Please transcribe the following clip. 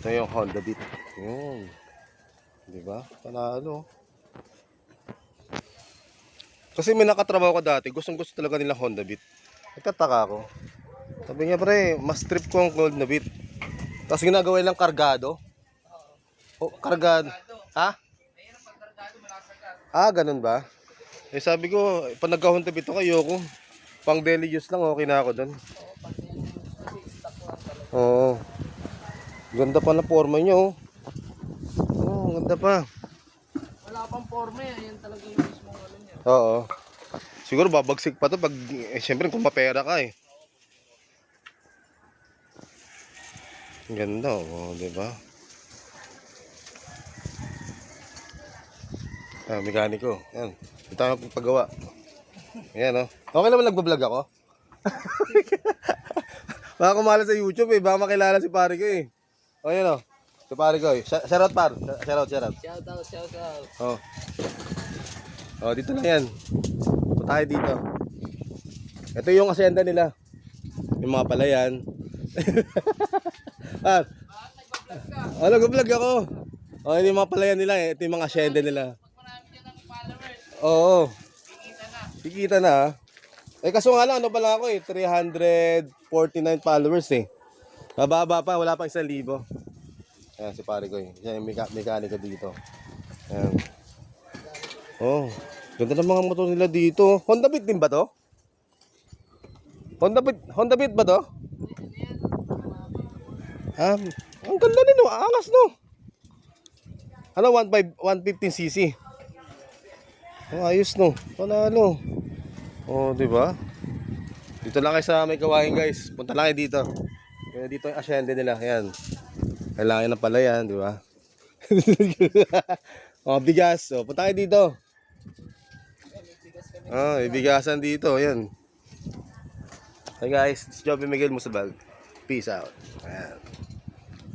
Ito yung Honda Beat. Yun. Di ba? Panalo. Kasi may nakatrabaho ko dati. Gustong gusto talaga nila Honda Beat. Nagtataka ako. Sabi niya, pre, mas trip ko ang Honda Beat. Tapos ginagawa lang kargado. Oh, kargado. Ha? Ah, ganun ba? Eh sabi ko, pag nagka-Honda Beat ako, ayoko. Pang daily use lang, okay na ako doon. Oo. Ganda pa na forma niyo. oh. Oo, ganda pa. Wala pang forma eh. Yan talaga yung mismong ano niya. Oo. Siguro babagsik pa to pag, eh, syempre kung mapera ka eh. Ganda, oh, di ba? Ah, mekaniko. Yan. Ito ang paggawa. Yan, oh. Okay naman nagbablog ako. Baka kumala sa YouTube eh. Baka makilala si pare ko eh. O, yan, oh. Si pare ko eh. Sh- Shoutout, par. Sh- Shoutout, shoutout. Shout out, shout out. Oh. Oh, dito na yan. Punta tayo dito. Ito yung asyenda nila. Yung mga palayan. ah. Oh, nag-vlog ako. Oh, yun yung mga palayan nila eh. Ito yung mga asyenda nila. Oo. kikita na. Kikita na ah. Eh kaso nga lang, ano pala ako eh, 349 followers eh. Mababa pa, wala pang isang libo. Ayan si pare ko eh. Siya yung meka- mekaniko dito. Ayan. Oh, ganda ng mga motor nila dito. Honda Beat din ba to? Honda Beat, Honda Beat ba to? Ah, ang ganda nito, angas no. Ano, 15 115cc. Oh, ayos no. Panalo. Oh, di ba? Dito lang kayo sa may kawain guys. Punta lang kayo dito. Kaya dito yung asyende nila. Ayan. Kailangan na pala yan, di ba? oh, bigas. Oh, punta kayo dito. Oh, ibigasan dito. Ayan. Hey guys, is Joby Miguel Musabal. Peace out. Ayan.